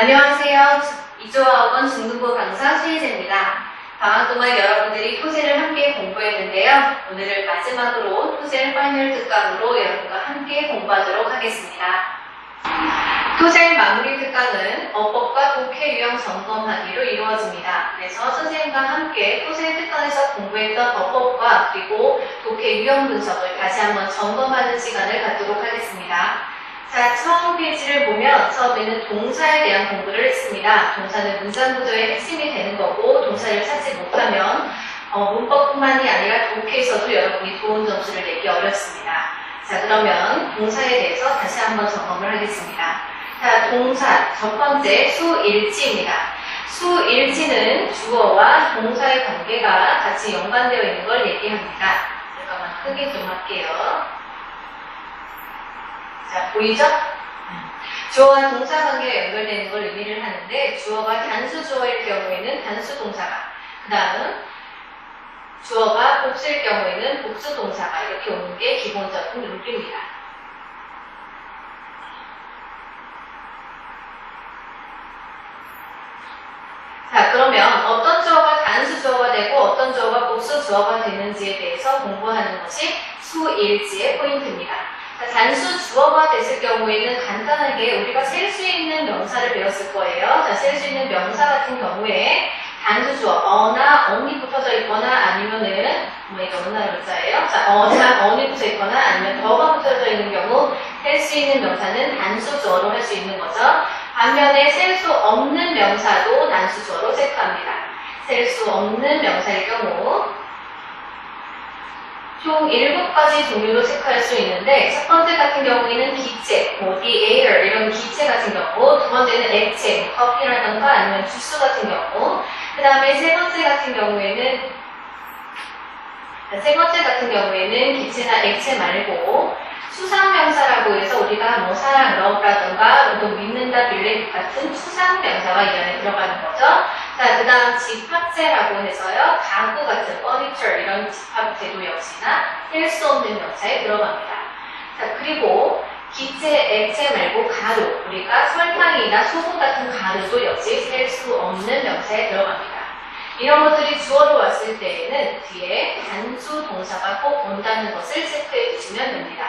안녕하세요. 이조아학원 중등부 강사 최희재입니다. 방학 동안 여러분들이 토세를 함께 공부했는데요. 오늘을 마지막으로 토셀 파이널 특강으로 여러분과 함께 공부하도록 하겠습니다. 토셀 마무리 특강은 어법과 독해 유형 점검하기로 이루어집니다. 그래서 선생님과 함께 토셀 특강에서 공부했던 어법과 그리고 독해 유형 분석을 다시 한번 점검하는 시간을 갖도록 하겠습니다. 자, 처음 페이지를 보면 처음에는 동사에 대한 공부를 했습니다. 동사는 문장 구조의 핵심이 되는 거고 동사를 찾지 못하면 어, 문법뿐만이 아니라 독해에서도 여러분이 좋은 점수를 내기 어렵습니다. 자, 그러면 동사에 대해서 다시 한번 점검을 하겠습니다. 자, 동사 첫 번째 수일치입니다. 수일치는 주어와 동사의 관계가 같이 연관되어 있는 걸 얘기합니다. 잠깐만 크게 좀 할게요. 자, 보이죠? 주어와 동사 관계가 연결되는 걸 의미를 하는데 주어가 단수 주어일 경우에는 단수 동사가 그 다음 주어가 복수일 경우에는 복수 동사가 이렇게 오는 게 기본적인 룰입니다. 자, 그러면 어떤 주어가 단수 주어가 되고 어떤 주어가 복수 주어가 되는지에 대해서 공부하는 것이 수일지의 포인트입니다. 자, 단수 주어가 됐을 경우에는 간단하게 우리가 셀 수 있는 명사를 배웠을 거예요. 자, 셀 수 있는 명사 같은 경우에 단수 주어, 어나 어니 붙어져 있거나 아니면은 뭐 이거 어나 문자예요. 자, 어나 어니 붙어 있거나 아니면 더가 붙어져 있는 경우 셀 수 있는 명사는 단수 주어로 할 수 있는 거죠. 반면에 셀 수 없는 명사도 단수 주어로 체크합니다. 셀 수 없는 명사일 경우 총 7가지 종류로 체크할 수 있는데 첫 번째 같은 경우에는 기체, 뭐 air 이런 기체 같은 경우 두 번째는 액체, 뭐 커피라든가 아니면 주스 같은 경우 그 다음에 세 번째 같은 경우에는 세 번째 같은 경우에는 기체나 액체 말고 추상명사라고 해서 우리가 뭐 사랑, 러브라든가 또 믿는다, 빌레 같은 추상명사가 이 안에 들어가는 거죠. 자, 그 다음 집합체라고 해서요. 가구 같은 furniture 이런 집합체도 역시나 셀수 없는 명사에 들어갑니다. 자, 그리고 기체, 액체 말고 가루, 우리가 설탕이나 소금 같은 가루도 역시 셀 수 없는 명사에 들어갑니다. 이런 것들이 주어로 왔을 때에는 뒤에 단수 동사가 꼭 온다는 것을 체크해 주시면 됩니다.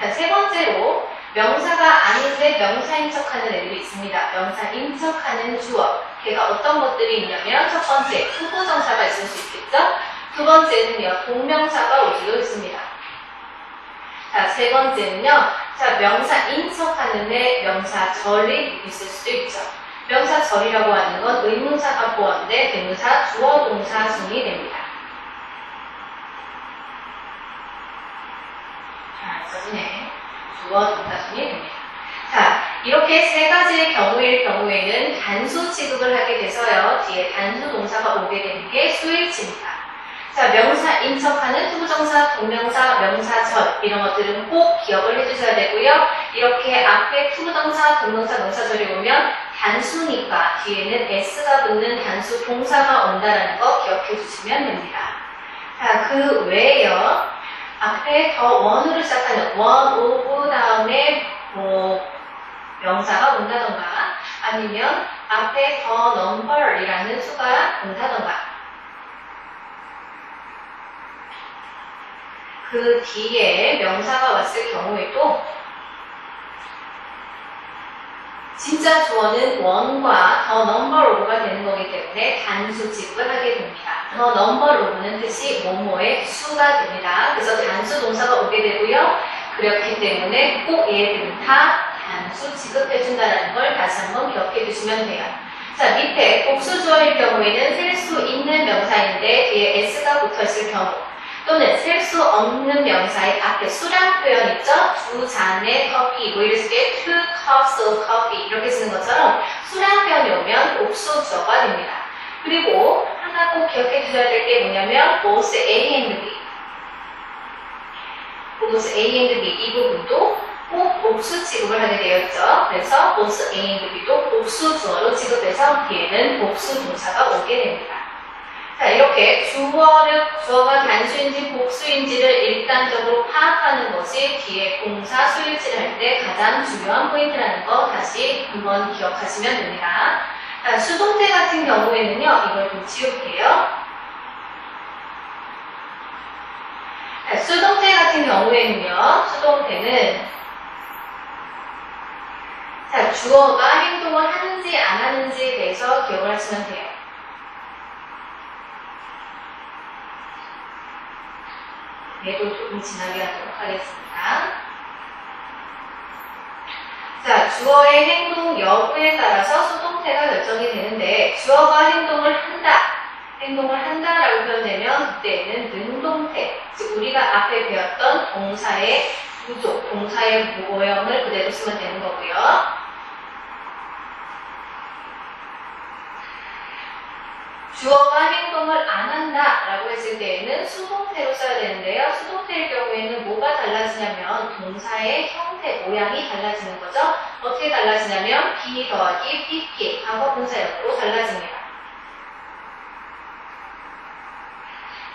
자, 세 번째로 명사가 아닌데 명사인 척하는 애들이 있습니다. 명사인 척하는 주어. 걔가 어떤 것들이 있냐면 첫 번째 후보정사가 있을 수 있겠죠. 두 번째는요 동명사가 올 수도 있습니다. 자, 세 번째는요 자 명사인 척하는데 명사절이 있을 수도 있죠. 명사절이라고 하는 건 의문사가 포함돼 대문사 주어 동사 순이 됩니다. 자, 써지네. 주어 동사순이 됩니다. 자, 이렇게 세 가지의 경우일 경우에는 단수 취급을 하게 돼서요. 뒤에 단수 동사가 오게 되는 게 수일치입니다. 자, 명사 인척하는 투부정사, 동명사, 명사절 이런 것들은 꼭 기억을 해주셔야 되고요. 이렇게 앞에 투부정사, 동명사, 명사절이 오면 단수니까 뒤에는 s가 붙는 단수 동사가 온다는 거 기억해 주시면 됩니다. 자, 그 외에요. 앞에 더 원으로 시작하는 원, 오브 다음에 뭐 명사가 온다던가 아니면 앞에 더 number이라는 수가 온다던가. 그 뒤에 명사가 왔을 경우에도 진짜 주어는 원과 더 넘버 오브가 되는 거기 때문에 단수 취급을 하게 됩니다. 더 넘버 오브는 뜻이 뭐뭐의 수가 됩니다. 그래서 단수 동사가 오게 되고요. 그렇기 때문에 꼭 얘들은 다 단수 취급해준다는 걸 다시 한번 기억해 주시면 돼요. 자, 밑에 복수주어일 경우에는 셀수 있는 명사인데 뒤에 s가 붙어 있을 경우 또는 셀 수 없는 명사의 앞에 수량 표현 있죠? 두 잔의 커피, 뭐때 two cups of coffee 이렇게 쓰는 것처럼 수량 표현이 오면 복수 주어가 됩니다. 그리고 하나 꼭 기억해 주셔야 될 게 뭐냐면 both A and B both A and B 이 부분도 꼭 복수 취급을 하게 되어 있죠. 그래서 both A and B도 복수 주어로 취급해서 뒤에는 복수 동사가 오게 됩니다. 자, 이렇게 주어를, 주어가 단수인지 복수인지를 일단적으로 파악하는 것이 뒤에 동사 수일치를 할 때 가장 중요한 포인트라는 거 다시 한번 기억하시면 됩니다. 자, 수동태 같은 경우에는요, 이걸 좀 지울게요. 자, 수동태 같은 경우에는요, 수동태는 자, 주어가 행동을 하는지 안 하는지에 대해서 기억을 하시면 돼요. 얘도 조금 지나게 하도록 하겠습니다. 자, 주어의 행동 여부에 따라서 수동태가 결정이 되는데, 주어가 행동을 한다, 행동을 한다라고 표현되면 그때는 능동태, 즉 우리가 앞에 배웠던 동사의 구조, 동사의 모형을 그대로 쓰면 되는 거고요. 주어가 행동을 안 한다 라고 했을 때에는 수동태로 써야 되는데요. 수동태일 경우에는 뭐가 달라지냐면 동사의 형태, 모양이 달라지는 거죠. 어떻게 달라지냐면 be 더하기 pp, 과거 분사형으로 달라집니다.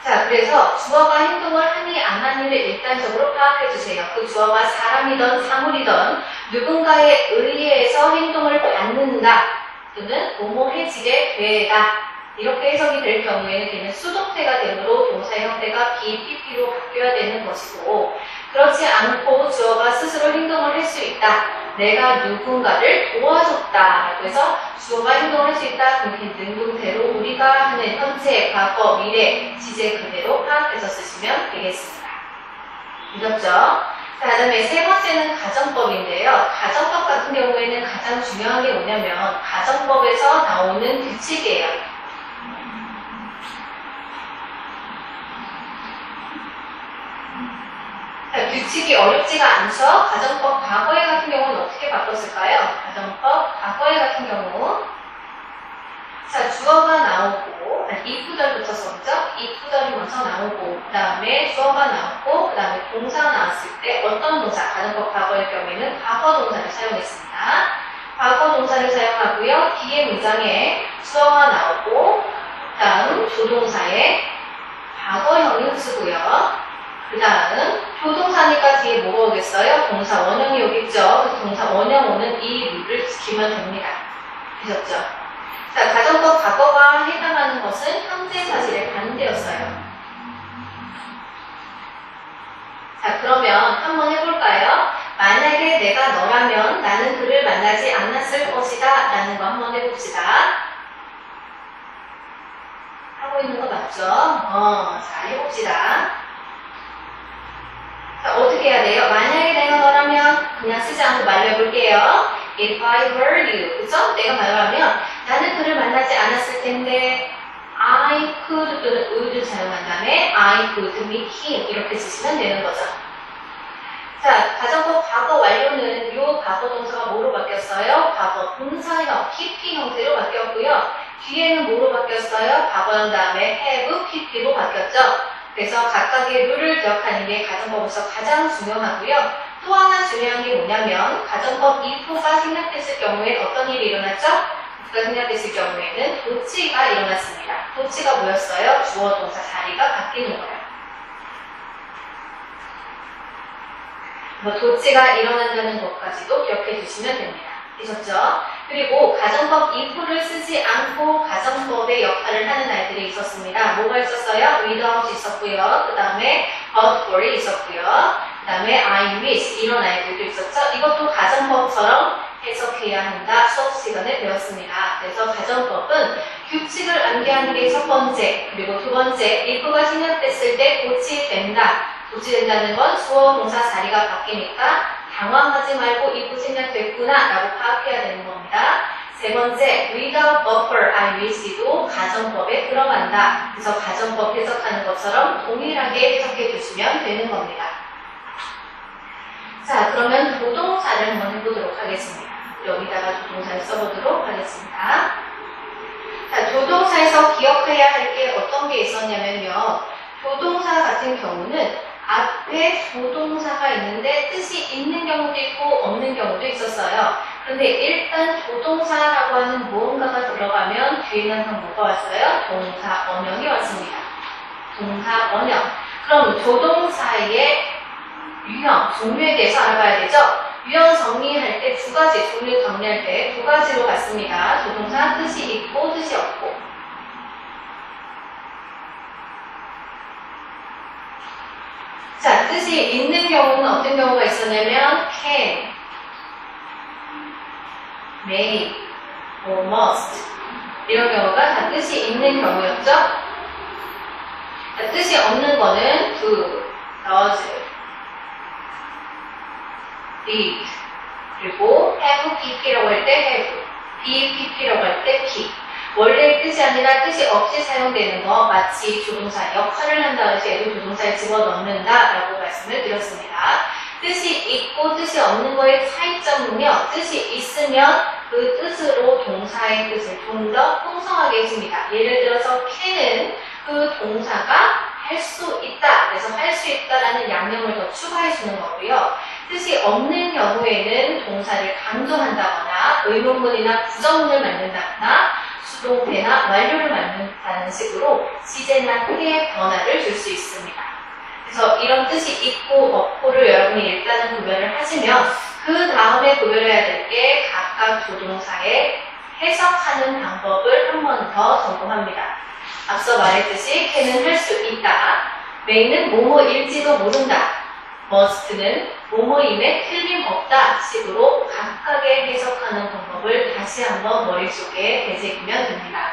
자, 그래서 주어가 행동을 하니 안 하니를 일단적으로 파악해 주세요. 그 주어가 사람이든 사물이든 누군가에 의해서 행동을 받는다 또는 뭐뭐해지게 되다 이렇게 해석이 될 경우에는 걔는 수동태가 되므로 동사 형태가 be, pp로 바뀌어야 되는 것이고 그렇지 않고 주어가 스스로 행동을 할 수 있다. 내가 누군가를 도와줬다. 그래서 주어가 행동을 할 수 있다. 그렇게 능동태로 우리가 하는 현재, 과거, 미래, 지제 그대로 파악해서 쓰시면 되겠습니다. 이겼죠? 자, 다음에 세 번째는 가정법인데요. 가정법 같은 경우에는 가장 중요한 게 뭐냐면 가정법에서 나오는 규칙이에요. 자, 규칙이 어렵지가 않죠? 가정법 과거에 같은 경우는 어떻게 바꿨을까요? 가정법 과거에 같은 경우 자, 주어가 나오고 if 절 붙여서 그죠? if 절이 먼저 나오고 그 다음에 주어가 나오고 그 다음에 동사가 나왔을 때 어떤 동사, 가정법 과거일 경우에는 과거 동사를 사용했습니다. 과거 동사를 사용하고요. 뒤에 문장에 주어가 나오고 그 다음 조동사에 과거형을 쓰고요. 그 다음 조동사니까 뒤에 뭐가 오겠어요? 동사 원형이 오겠죠. 그 동사 원형 오는 이 룰을 지키면 됩니다. 되셨죠? 자, 가정법 과거가 해당하는 것은 현재 사실의 반대였어요. 자, 그러면 한번 해볼까요? 만약에 내가 너라면 나는 그를 만나지 않았을 것이다. 라는 거 한번 해봅시다. 하고 있는 거 맞죠? 어, 자, 해봅시다. 해야 돼요? 만약에 내가 너라면 그냥 쓰지 않고 말려볼게요. If I were you. 그죠? 내가 너라면 나는 그를 만나지 않았을 텐데 I could 또는 would 사용한 다음에 I could meet him 이렇게 쓰시면 되는 거죠. 자, 가정법 과거 완료는 요 과거 동사가 뭐로 바뀌었어요? 과거 분사형 PP 형태로 바뀌었고요. 뒤에는 뭐로 바뀌었어요? 과거형 다음에 have PP로 바뀌었죠. 그래서 각각의 룰을 기억하는 게 가정법에서 가장 중요하고요. 또 하나 중요한 게 뭐냐면 가정법 if가 생략됐을 경우에 어떤 일이 일어났죠? if가 생략됐을 경우에는 도치가 일어났습니다. 도치가 뭐였어요? 주어 동사 자리가 바뀌는 거예요. 뭐 도치가 일어난다는 것까지도 기억해 주시면 됩니다. 되셨죠? 그리고 가정법 if를 쓰지 않고 가정법의 역할을 하는 아이들이 있었습니다. 뭐가 있었어요? without 있었고요. 그 다음에 but for이 있었고요. 그 다음에 I wish 이런 아이들도 있었죠. 이것도 가정법처럼 해석해야 한다. 수업 시간에 배웠습니다. 그래서 가정법은 규칙을 암기하는 게 첫 번째, 그리고 두 번째, if가 생략됐을 때 고치된다. 고치된다는 건 주어 동사 자리가 바뀌니까 당황하지 말고 if 생략됐구나 라고 파악해야 되는 겁니다. 세 번째, without buffer I wish도 가정법에 들어간다. 그래서 가정법 해석하는 것처럼 동일하게 해석해 주시면 되는 겁니다. 자, 그러면 조동사를 한번 해보도록 하겠습니다. 여기다가 조동사를 써보도록 하겠습니다. 자, 조동사에서 기억해야 할 게 어떤 게 있었냐면요. 조동사 같은 경우는 앞에 조동사가 있는데 뜻이 있는 경우도 있고 없는 경우도 있었어요. 근데 일단 조동사라고 하는 무언가가 들어가면 뒤에는 항상 뭐가 왔어요? 동사 원형이 왔습니다. 동사 원형. 그럼 조동사의 유형, 종류에 대해서 알아봐야 되죠? 유형 정리할 때 두 가지, 종류 정리할 때 두 가지로 갔습니다. 조동사 뜻이 있고 뜻이 없고. 자, 뜻이 있는 경우는 어떤 경우가 있었냐면 can, may, or must 이런 경우가 다 뜻이 있는 경우였죠. 자, 뜻이 없는 거는 do, does, did 그리고 have pp라고 할 때 have, bpp라고 할때 p 원래 뜻이 아니라 뜻이 없이 사용되는 거 마치 조동사 역할을 한다 해도 조동사에 집어넣는다 라고 말씀을 드렸습니다. 뜻이 있고 뜻이 없는 거의 차이점은요. 뜻이 있으면 그 뜻으로 동사의 뜻을 좀 더 풍성하게 해줍니다. 예를 들어서 can은 그 동사가 할 수 있다. 그래서 할 수 있다라는 양념을 더 추가해 주는 거고요. 뜻이 없는 경우에는 동사를 강조한다거나 의문문이나 부정문을 만든다거나 수동태나 완료를 만든다는 식으로 시제나 때의 변화를 줄 수 있습니다. 그래서 이런 뜻이 있고 없고를 여러분이 일단은 구별을 하시면 그 다음에 구별해야 될 게 각각 조동사의 해석하는 방법을 한 번 더 점검합니다. 앞서 말했듯이 can은 할수 있다. may는 뭐뭐일지도 모른다. Must는 뭐뭐임에 틀림없다 식으로 각각의 해석하는 방법을 다시 한번 머릿속에 되새기면 됩니다.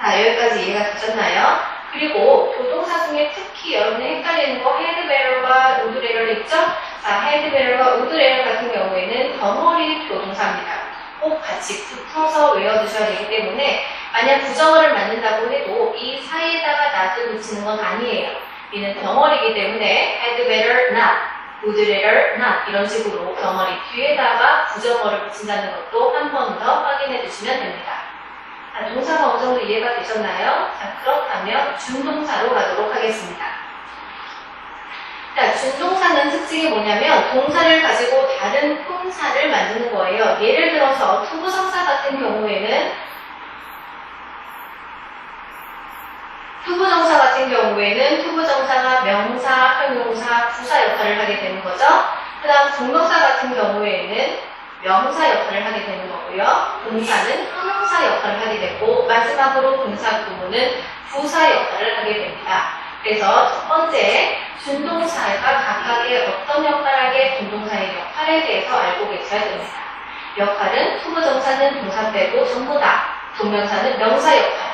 자, 여기까지 이해가 되셨나요? 그리고 조동사 중에 특히 여러분이 헷갈리는 거 헤드베러가 우드레러를 있죠? 자, 헤드베러가 우드레러 같은 경우에는 덩어리 조동사입니다. 꼭 같이 붙어서 외워두셔야 되기 때문에 만약 부정어를 만든다고 해도 이 사이에다가 not을 붙이는 건 아니에요. 이는 덩어리이기 때문에 had better not, would rather not 이런 식으로 덩어리 뒤에다가 부정어를 붙인다는 것도 한 번 더 확인해 주시면 됩니다. 자, 동사가 어느 정도 이해가 되셨나요? 자, 그렇다면 준동사로 가도록 하겠습니다. 자, 준동사는 특징이 뭐냐면 동사를 가지고 다른 품사를 만드는 거예요. 예를 들어서 투부정사 같은 경우에는 투부정사 같은 경우에는 투부정사가 명사, 형용사, 부사 역할을 하게 되는 거죠. 그 다음 동명사 같은 경우에는 명사 역할을 하게 되는 거고요. 동사는 형용사 역할을 하게 되고 마지막으로 동사 구문은 부사 역할을 하게 됩니다. 그래서 첫 번째 준동사가 각각의 어떤 역할을 하게 동동사의 역할에 대해서 알고 계셔야 됩니다. 역할은 투부정사는 동사 빼고 전부 다 동명사는 명사 역할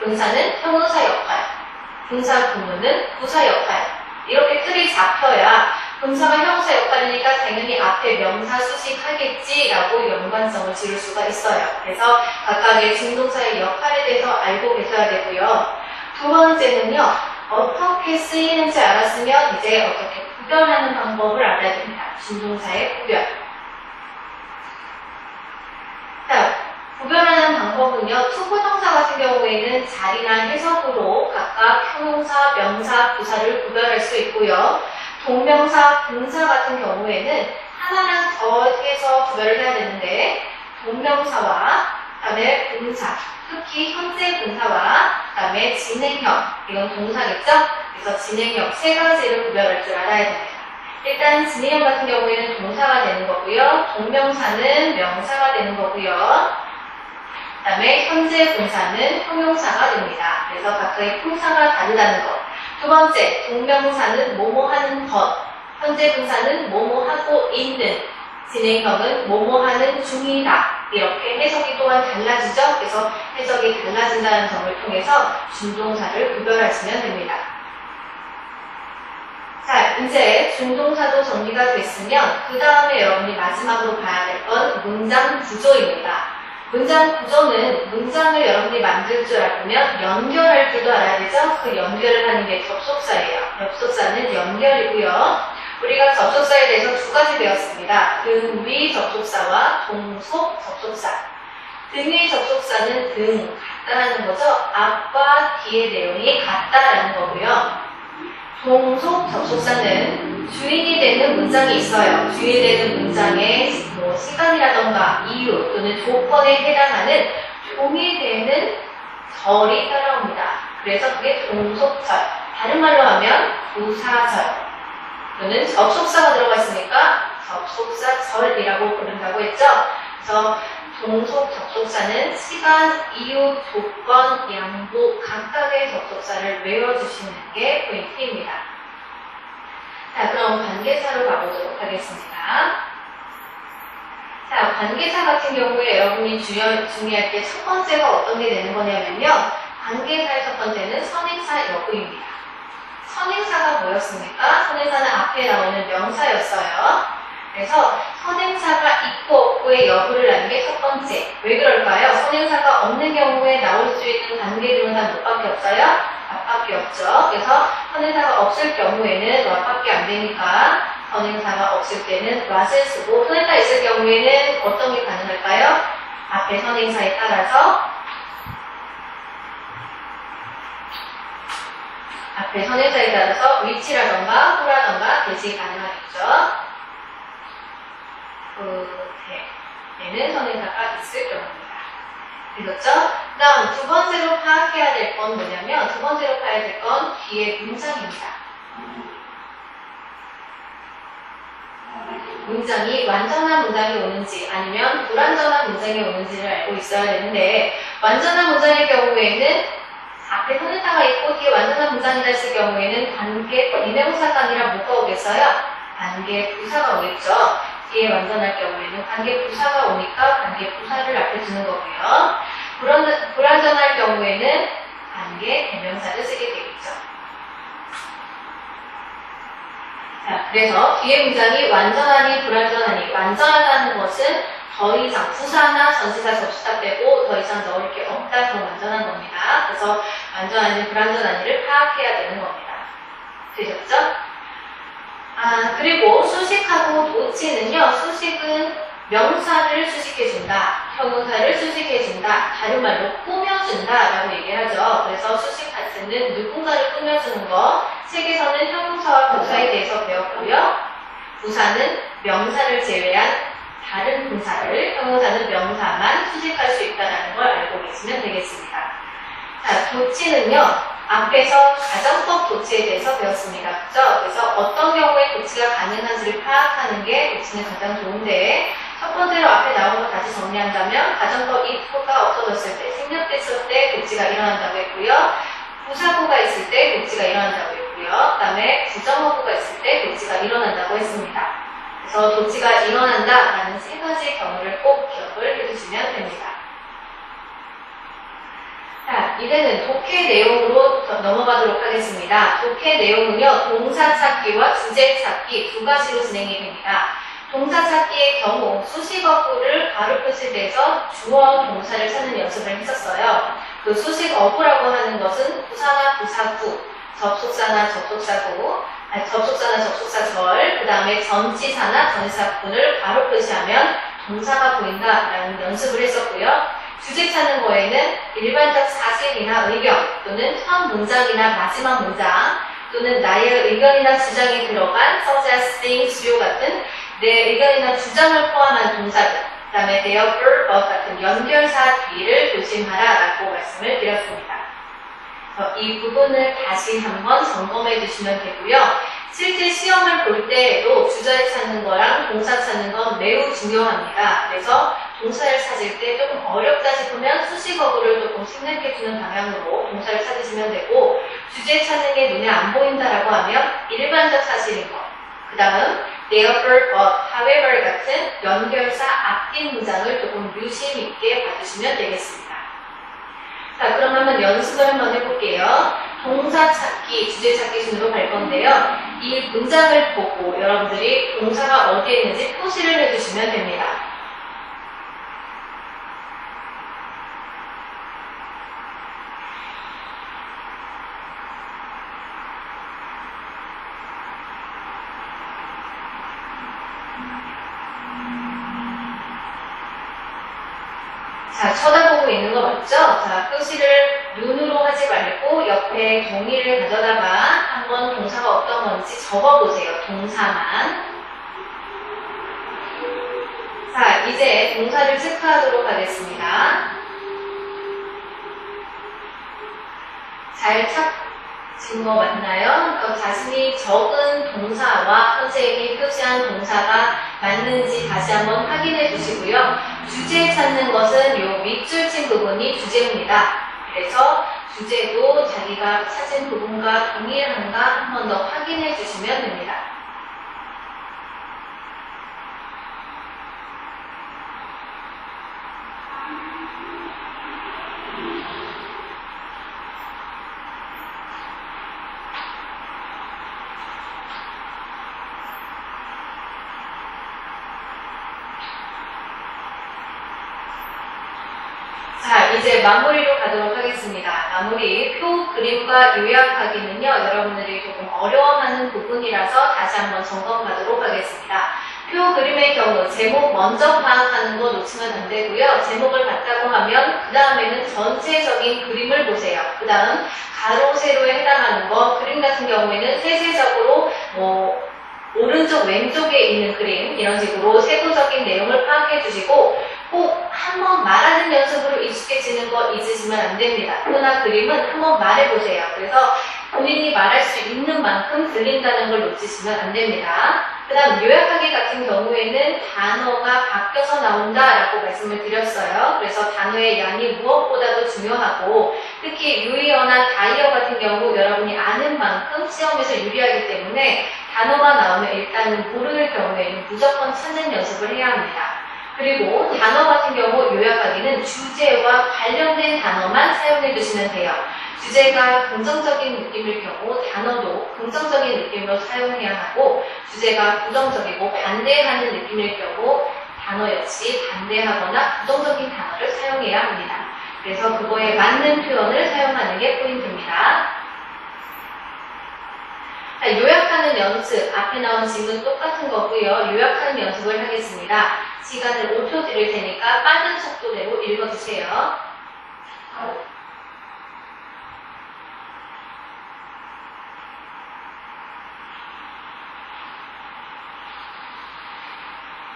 분사는 형용사 역할, 분사 구문은 부사 역할. 이렇게 틀이 잡혀야 분사가 형용사 역할이니까 당연히 앞에 명사 수식하겠지라고 연관성을 지을 수가 있어요. 그래서 각각의 중동사의 역할에 대해서 알고 계셔야 되고요. 두 번째는요, 어떻게 쓰이는지 알았으면 이제 어떻게 구별하는 방법을 알아야 됩니다. 중동사의 구별. 자, 구별하는 방법은요, 투부정사 같은 경우에는 자리나 해석으로 각각 형용사, 명사, 부사를 구별할 수 있고요. 동명사, 분사 같은 경우에는 하나랑 더 해서 구별을 해야 되는데, 동명사와 그다음에 분사, 특히 현재 분사와 그다음에 진행형, 이건 동사겠죠? 그래서 진행형 세 가지를 구별할 줄 알아야 됩니다. 일단 진행형 같은 경우에는 동사가 되는 거고요. 동명사는 명사가 되는 거고요. 그 다음에 현재 분사는 형용사가 됩니다. 그래서 각각의 품사가 다르다는 것. 두 번째, 동명사는 뭐뭐 하는 것. 현재 분사는 뭐뭐 하고 있는. 진행형은 뭐뭐 하는 중이다. 이렇게 해석이 또한 달라지죠. 그래서 해석이 달라진다는 점을 통해서 준동사를 구별하시면 됩니다. 자, 이제 준동사도 정리가 됐으면 그 다음에 여러분이 마지막으로 봐야 될 건 문장 구조입니다. 문장 구조는 문장을 여러분이 만들 줄 알면 연결할 줄도 알아야 되죠? 그 연결을 하는 게 접속사예요. 접속사는 연결이고요. 우리가 접속사에 대해서 두 가지 배웠습니다. 등위 접속사와 동속 접속사. 등위 접속사는 등, 같다라는 거죠. 앞과 뒤의 내용이 같다라는 거고요. 동속 접속사는 주인이 되는 문장이 있어요. 주인이 되는 문장의 뭐뭐 시간이라던가 이유 또는 조건에 해당하는 동의되는 절이 따라옵니다. 그래서 그게 동속절. 다른 말로 하면 부사절. 또는 접속사가 들어가 있으니까 접속사절이라고 부른다고 했죠. 그래서 동속 접속사는 시간, 이유, 조건, 양보 각각의 접속사를 외워주시는 게 포인트입니다. 자, 그럼 관계사로 가보도록 하겠습니다. 자, 관계사 같은 경우에 여러분이 주여, 중요할 게첫 번째가 어떤 게 되는 거냐면요. 관계사의 첫 번째는 선행사 여부입니다. 선행사가 뭐였습니까? 선행사는 앞에 나오는 명사였어요. 그래서 선행사가 있고 없고의 여부를 아는 게 첫 번째. 왜 그럴까요? 선행사가 없는 경우에 나올 수 있는 다 몇밖에 없어요? 앞밖에 없죠. 그래서 선행사가 없을 경우에는 what밖에 안 되니까 선행사가 없을 때는 what을 쓰고 선행사 있을 경우에는 어떤 게 가능할까요? 앞에 선행사에 따라서 앞에 선행사에 따라서 위치라던가 후라던가 대시 가능하겠죠. 그에는 선행사가 있을 경우입니다. 되겠죠? 다음 두 번째로 파악해야 될 건 뭐냐면 두 번째로 파야 될 건 뒤에 문장입니다. 문장이 완전한 문장이 오는지 아니면 불완전한 문장이 오는지를 알고 있어야 되는데 완전한 문장의 경우에는 앞에 선행사가 있고 뒤에 완전한 문장이라 했을 경우에는 관계 비명사가 아니라 뭐가 오겠어요? 관계 부사가 오겠죠. 뒤에 완전할 경우에는 관계 부사가 오니까 관계 부사를 앞에 두는 거고요. 불완전, 불완전할 경우에는 관계 대명사를 쓰게 되겠죠. 자, 그래서 뒤에 문장이 완전하니 불완전하니 완전하다는 것은 더 이상 부사나 전치사 접수사 빼고 더 이상 넣을 게 없다 그런 완전한 겁니다. 그래서 완전하니 불완전하니를 파악해야 되는 겁니다. 되셨죠? 아 그리고 수식하고 도치는요 수식은 명사를 수식해준다 형용사를 수식해준다 다른 말로 꾸며준다 라고 얘기하죠. 그래서 수식 파트는 누군가를 꾸며주는 거 책에서는 형용사와 부사에 대해서 배웠고요. 부사는 명사를 제외한 다른 분사를 형용사는 명사만 수식할 수 있다는 걸 알고 계시면 되겠습니다. 자, 도치는요. 앞에서 가정법 도치에 대해서 배웠습니다. 그죠? 그래서 어떤 경우에 도치가 가능한지를 파악하는 게 도치는 가장 좋은데 첫 번째로 앞에 나온 거 다시 정리한다면 가정법 if가 없어졌을 때, 생략됐을 때 도치가 일어난다고 했고요. 부사구가 있을 때 도치가 일어난다고 했고요. 그 다음에 부정어구가 있을 때 도치가 일어난다고 했습니다. 그래서 도치가 일어난다라는 세 가지 경우를 꼭 기억을 해주시면 됩니다. 자, 이제는 독해 내용으로 더 넘어가도록 하겠습니다. 독해 내용은요, 동사 찾기와 주제 찾기 두 가지로 진행이 됩니다. 동사 찾기의 경우 수식어 구를 바로 표시돼서 주어 동사를 찾는 연습을 했었어요. 그 수식어구라고 하는 것은 부사나 부사구, 접속사나 접속사구, 아니, 접속사나 접속사절, 그 다음에 전치사나 전치사구를 바로 표시하면 동사가 보인다라는 연습을 했었고요. 주제 찾는 거에는 일반적 사실이나 의견 또는 첫 문장이나 마지막 문장 또는 나의 의견이나 주장이 들어간 such as think, 주요 같은 내 의견이나 주장을 포함한 동사들 그 다음에 therefore, but 같은 연결사 뒤를 조심하라 라고 말씀을 드렸습니다. 어, 이 부분을 다시 한번 점검해 주시면 되고요. 실제 시험을 볼 때에도 주자를 찾는 거랑 동사 찾는 건 매우 중요합니다. 그래서 동사를 찾을 때 조금 어렵다 싶으면 수식어구를 조금 생략해주는 방향으로 동사를 찾으시면 되고 주제 찾는 게 눈에 안 보인다라고 하면 일반적 사실인 것. 그 다음 therefore, but, however 같은 연결사 앞뒤 문장을 조금 유심 있게 봐주시면 되겠습니다. 자, 그럼 한번 연습을 한번 해볼게요. 동사 찾기, 주제 찾기 순으로 갈 건데요. 이 문장을 보고 여러분들이 동사가 어디에 있는지 표시를 해주시면 됩니다. 자, 쳐다보고 있는 거 맞죠? 자, 표시를 눈으로 하지 말고 옆에 종이를 가져다가 한번 동사가 어떤 건지 적어보세요. 동사만. 자, 이제 동사를 체크하도록 하겠습니다. 잘거 맞나요? 그러니까 자신이 적은 동사와 선생님이 표시한 동사가 맞는지 다시 한번 확인해 주시고요. 주제 찾는 것은 요 밑줄 친 부분이 주제입니다. 그래서 주제도 자기가 찾은 부분과 동일한가 한 번 더 확인해 주시면 됩니다. 자, 이제 마무리로 가도록 하겠습니다. 마무리, 표 요약하기는요, 여러분들이 조금 어려워하는 부분이라서 다시 한번 점검하도록 하겠습니다. 표 그림의 경우, 제목 먼저 파악하는 거 놓치면 안 되고요. 제목을 봤다고 하면, 그 다음에는 전체적인 그림을 보세요. 그 다음, 가로, 세로에 해당하는 거, 그림 같은 경우에는 세세적으로, 뭐, 오른쪽, 왼쪽에 있는 그림, 이런 식으로 세부적인 내용을 파악해 주시고, 꼭 한번 말하는 연습으로 익숙해지는 거 잊으시면 안 됩니다. 표나 그림은 한번 말해보세요. 그래서 본인이 말할 수 있는 만큼 들린다는 걸 놓치시면 안 됩니다. 그 다음 요약하기 같은 경우에는 단어가 바뀌어서 나온다라고 말씀을 드렸어요. 그래서 단어의 양이 무엇보다도 중요하고 특히 유의어나 다이어 같은 경우 여러분이 아는 만큼 시험에서 유리하기 때문에 단어가 나오면 일단은 모르는 경우에는 무조건 찾는 연습을 해야 합니다. 그리고 단어 같은 경우 요약하기는 주제와 관련된 단어만 사용해 주시면 돼요. 주제가 긍정적인 느낌일 경우 단어도 긍정적인 느낌으로 사용해야 하고 주제가 부정적이고 반대하는 느낌일 경우 단어 역시 반대하거나 부정적인 단어를 사용해야 합니다. 그래서 그거에 맞는 표현을 사용하는 게 포인트입니다. 자, 요약하는 연습, 앞에 나온 질문 똑같은 거고요. 요약하는 연습을 하겠습니다. 시간을 5초 드릴 테니까 빠른 속도대로 읽어주세요.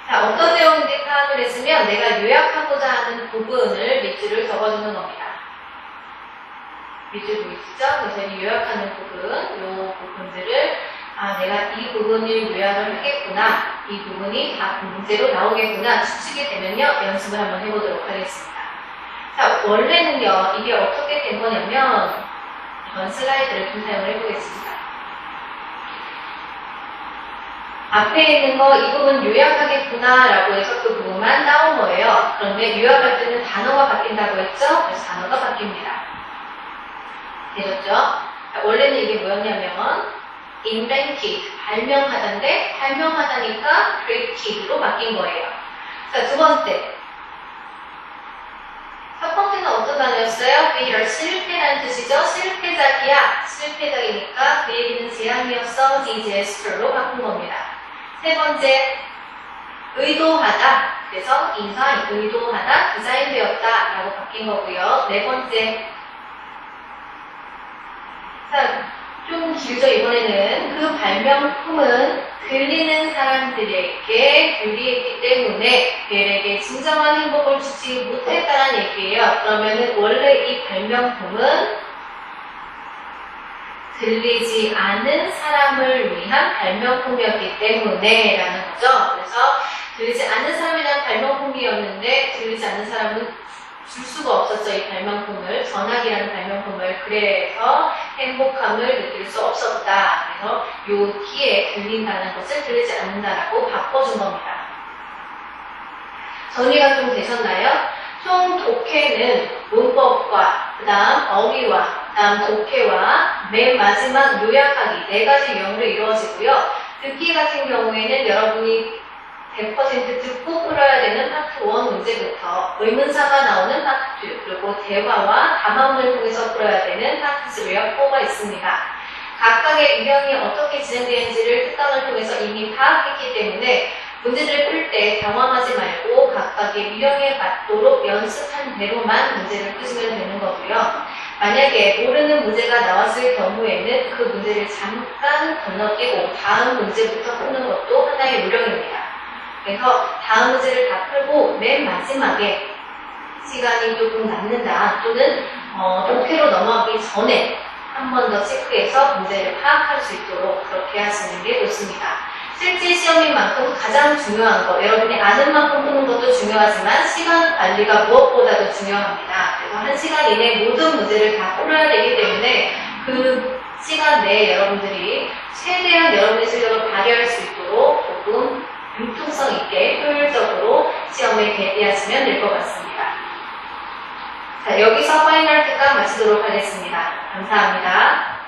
자, 어떤 내용인지 파악을 했으면 내가 요약하고자 하는 부분을 밑줄을 적어주는 겁니다. 밑줄 보이시죠? 이 요약하는 부분, 요 부분들을 아, 내가 이 부분을 요약을 하겠구나. 이 부분이 다 문제로 나오겠구나. 추측이 되면요. 연습을 한번 해보도록 하겠습니다. 자, 원래는요. 이게 어떻게 된 거냐면 이번 슬라이드를 좀 사용을 해보겠습니다. 앞에 있는 거 이 부분 요약하겠구나 라고 해서 그 부분만 따온 거예요. 그런데 요약할 때는 단어가 바뀐다고 했죠? 그래서 단어가 바뀝니다. 되셨죠? 자, 원래는 이게 뭐였냐면 invented, 발명하다인데 발명하다니까 create로 바뀐 거예요. 자, 두 번째. 첫 번째는 어떤 단어였어요? failure, 실패라는 뜻이죠. 실패작이야. 실패작이니까 그 얘기는 재앙이었어. disaster로 바꾼 겁니다. 세 번째, 의도하다. 그래서 인사, 의도하다, 디자인되었다 라고 바뀐 거고요. 네 번째, 자, 좀 길죠, 이번에는. 그 발명품은 들리는 사람들에게 유리했기 때문에 그들에게 진정한 행복을 주지 못했다는 얘기예요. 그러면은 원래 이 발명품은 들리지 않은 사람을 위한 발명품이었기 때문에 라는 거죠. 그래서 들리지 않는 대한 발명품이었는데 들리지 않는 사람은 줄 수가 없었죠. 이 발명품을 전화기라는 발명품을 그래서 행복함을 느낄 수 없었다. 그래서 요 뒤에 들린다는 것을 들리지 않는다라고 바꿔준 겁니다. 정리가 좀 되셨나요? 총 독해는 문법과 그 다음 어휘와 그 다음 독해와 맨 마지막 요약하기 네 가지 유형으로 이루어지고요. 듣기 같은 경우에는 여러분이 100% 듣고 풀어야 되는 파트 1 문제부터 의문사가 나오는 파트 2 그리고 대화와 담화문을 통해서 풀어야 되는 파트 3와 4가 있습니다. 각각의 유형이 어떻게 진행되는지를 특강을 통해서 이미 파악했기 때문에 문제를 풀 때 당황하지 말고 각각의 유형에 맞도록 연습한 대로만 문제를 푸시면 되는 거고요. 만약에 모르는 문제가 나왔을 경우에는 그 문제를 잠깐 건너뛰고 다음 문제부터 푸는 것도 하나의 요령입니다. 그래서 다음 문제를 다 풀고 맨 마지막에 시간이 조금 남는다 또는 어, 독해로 넘어가기 전에 한 번 더 체크해서 문제를 파악할 수 있도록 그렇게 하시는 게 좋습니다. 실제 시험인 만큼 가장 중요한 거, 여러분이 아는 만큼 푸는 것도 중요하지만 시간 관리가 무엇보다도 중요합니다. 그래서 한 시간 이내 모든 문제를 다 풀어야 되기 때문에 그 시간 내에 여러분들이 최대한 여러분의 실력을 발휘할 수 있도록 조금 융통성 있게 효율적으로 시험에 대비하시면 될 것 같습니다. 자, 여기서 파이널 특강 마치도록 하겠습니다. 감사합니다.